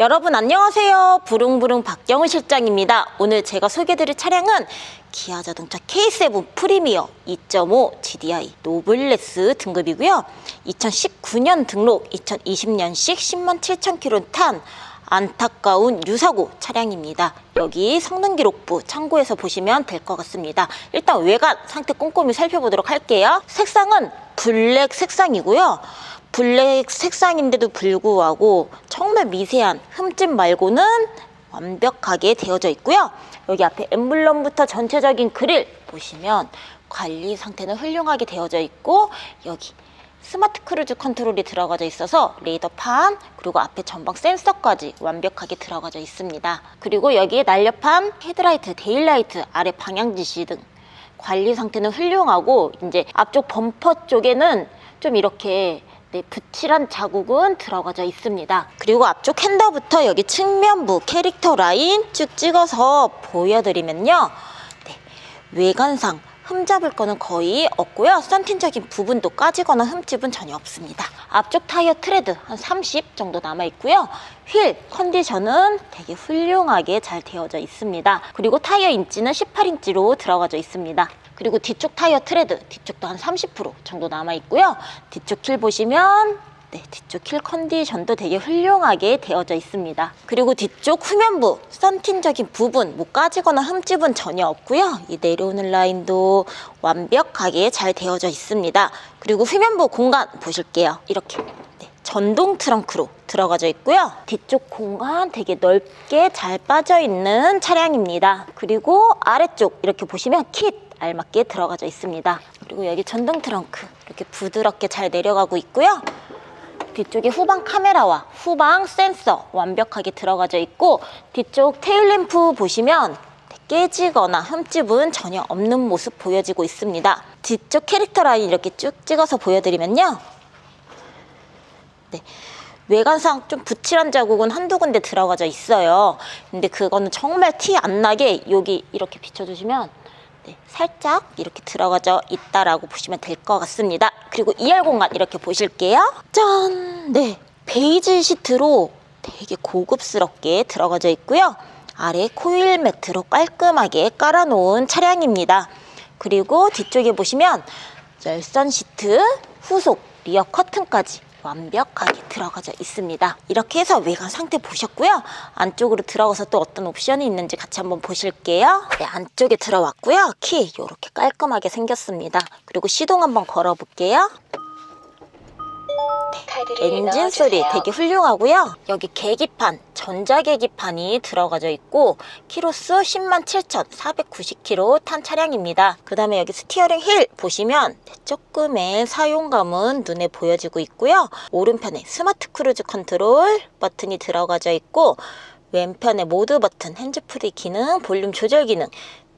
여러분 안녕하세요. 부릉부릉 박경우 실장입니다. 오늘 제가 소개드릴 차량은 기아 자동차 K7 프리미어 2.5 GDI 노블레스 등급이고요. 2019년 등록, 2020년식 10만 7천 킬로 탄 안타까운 유사고 차량입니다. 여기 성능 기록부 참고해서 보시면 될 것 같습니다. 일단 외관 상태 꼼꼼히 살펴보도록 할게요. 색상은 블랙 색상이고요. 블랙 색상인데도 불구하고 정말 미세한 흠집 말고는 완벽하게 되어져 있고요. 여기 앞에 엠블럼부터 전체적인 그릴 보시면 관리 상태는 훌륭하게 되어져 있고 여기 스마트 크루즈 컨트롤이 들어가져 있어서 레이더판 그리고 앞에 전방 센서까지 완벽하게 들어가져 있습니다. 그리고 여기에 날렵한 헤드라이트, 데일라이트, 아래 방향 지시 등 관리 상태는 훌륭하고 이제 앞쪽 범퍼 쪽에는 좀 이렇게 네, 붙이란 자국은 들어가져 있습니다. 그리고 앞쪽 핸더부터 여기 측면부 캐릭터 라인 쭉 찍어서 보여드리면요. 네, 외관상 흠잡을 거는 거의 없고요. 썬틴적인 부분도 까지거나 흠집은 전혀 없습니다. 앞쪽 타이어 트레드 한 30 정도 남아 있고요. 휠 컨디션은 되게 훌륭하게 잘 되어져 있습니다. 그리고 타이어 인치는 18인치로 들어가져 있습니다. 그리고 뒤쪽 타이어 트레드 뒤쪽도 한 30% 정도 남아 있고요. 뒤쪽 킬 보시면 네, 뒤쪽 킬 컨디션도 되게 훌륭하게 되어져 있습니다. 그리고 뒤쪽 후면부 썬틴적인 부분 뭐 까지거나 흠집은 전혀 없고요. 이 내려오는 라인도 완벽하게 잘 되어져 있습니다. 그리고 후면부 공간 보실게요. 이렇게 네, 전동 트렁크로 들어가져 있고요. 뒤쪽 공간 되게 넓게 잘 빠져 있는 차량입니다. 그리고 아래쪽 이렇게 보시면 킷 알맞게 들어가져 있습니다. 그리고 여기 전동 트렁크 이렇게 부드럽게 잘 내려가고 있고요. 뒤쪽에 후방 카메라와 후방 센서 완벽하게 들어가져 있고 뒤쪽 테일 램프 보시면 깨지거나 흠집은 전혀 없는 모습 보여지고 있습니다. 뒤쪽 캐릭터 라인 이렇게 쭉 찍어서 보여드리면요. 네. 외관상 좀 붙이란 자국은 한두 군데 들어가져 있어요. 근데 그거는 정말 티 안 나게 여기 이렇게 비춰주시면 네, 살짝 이렇게 들어가져 있다라고 보시면 될 것 같습니다. 그리고 2열 공간 이렇게 보실게요. 짠! 네, 베이지 시트로 되게 고급스럽게 들어가져 있고요. 아래 코일 매트로 깔끔하게 깔아놓은 차량입니다. 그리고 뒤쪽에 보시면 열선 시트, 후속, 리어 커튼까지 완벽하게 들어가져 있습니다. 이렇게 해서 외관 상태 보셨고요. 안쪽으로 들어가서 또 어떤 옵션이 있는지 같이 한번 보실게요. 네, 안쪽에 들어왔고요. 키 이렇게 깔끔하게 생겼습니다. 그리고 시동 한번 걸어볼게요. 엔진 소리 되게 훌륭하고요. 여기 계기판, 전자 계기판이 들어가져 있고 키로수 10만 7,490km 탄 차량입니다. 그 다음에 여기 스티어링 휠 보시면 조금의 사용감은 눈에 보여지고 있고요. 오른편에 스마트 크루즈 컨트롤 버튼이 들어가져 있고 왼편에 모드 버튼, 핸즈프리 기능, 볼륨 조절 기능,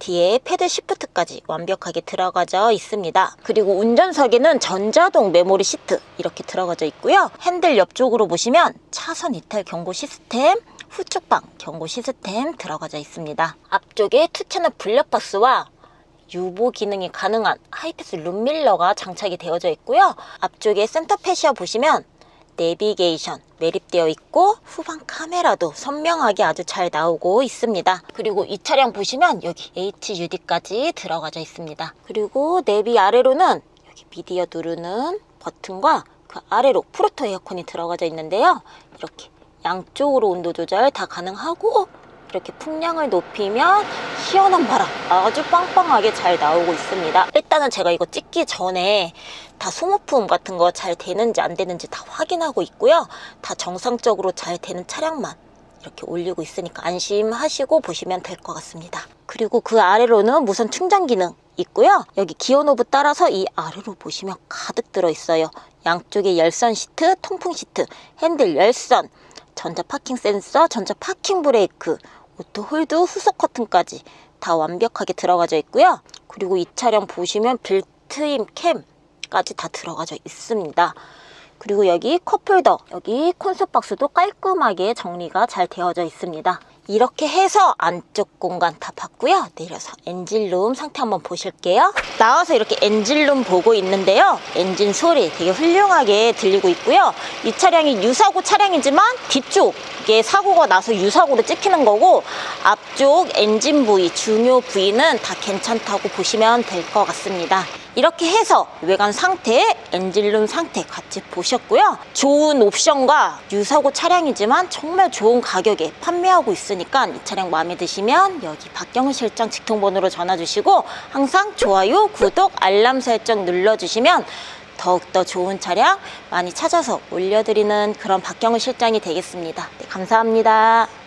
뒤에 패드 시프트까지 완벽하게 들어가져 있습니다. 그리고 운전석에는 전자동 메모리 시트 이렇게 들어가져 있고요. 핸들 옆쪽으로 보시면 차선 이탈 경고 시스템, 후측방 경고 시스템 들어가져 있습니다. 앞쪽에 투채널 블랙박스와 유보 기능이 가능한 하이패스 룸밀러가 장착이 되어져 있고요. 앞쪽에 센터 패시아 보시면 내비게이션 매립되어 있고 후방 카메라도 선명하게 아주 잘 나오고 있습니다. 그리고 이 차량 보시면 여기 HUD까지 들어가져 있습니다. 그리고 내비 아래로는 여기 미디어 누르는 버튼과 그 아래로 프로토 에어컨이 들어가져 있는데요. 이렇게 양쪽으로 온도 조절 다 가능하고 이렇게 풍량을 높이면 시원한 바람 아주 빵빵하게 잘 나오고 있습니다. 일단은 제가 이거 찍기 전에 다 소모품 같은 거 잘 되는지 안 되는지 다 확인하고 있고요. 다 정상적으로 잘 되는 차량만 이렇게 올리고 있으니까 안심하시고 보시면 될 것 같습니다. 그리고 그 아래로는 무선 충전 기능 있고요. 여기 기어 노브 따라서 이 아래로 보시면 가득 들어 있어요. 양쪽에 열선 시트, 통풍 시트, 핸들 열선, 전자 파킹 센서, 전자 파킹 브레이크, 오토 홀드, 후속 커튼까지 다 완벽하게 들어가져 있고요. 그리고 이 차량 보시면 빌트인 캠까지 다 들어가져 있습니다. 그리고 여기 컵홀더, 여기 콘솔 박스도 깔끔하게 정리가 잘 되어져 있습니다. 이렇게 해서 안쪽 공간 다 봤고요. 내려서 엔진룸 상태 한번 보실게요. 나와서 이렇게 엔진룸 보고 있는데요. 엔진 소리 되게 훌륭하게 들리고 있고요. 이 차량이 유사고 차량이지만 뒤쪽에 사고가 나서 유사고로 찍히는 거고 앞쪽 엔진 부위, 중요 부위는 다 괜찮다고 보시면 될 것 같습니다. 이렇게 해서 외관 상태, 엔진룸 상태 같이 보셨고요. 좋은 옵션과 유사고 차량이지만 정말 좋은 가격에 판매하고 있으니까 이 차량 마음에 드시면 여기 박경은 실장 직통번호로 전화 주시고 항상 좋아요, 구독, 알람 설정 눌러주시면 더욱더 좋은 차량 많이 찾아서 올려드리는 그런 박경은 실장이 되겠습니다. 네, 감사합니다.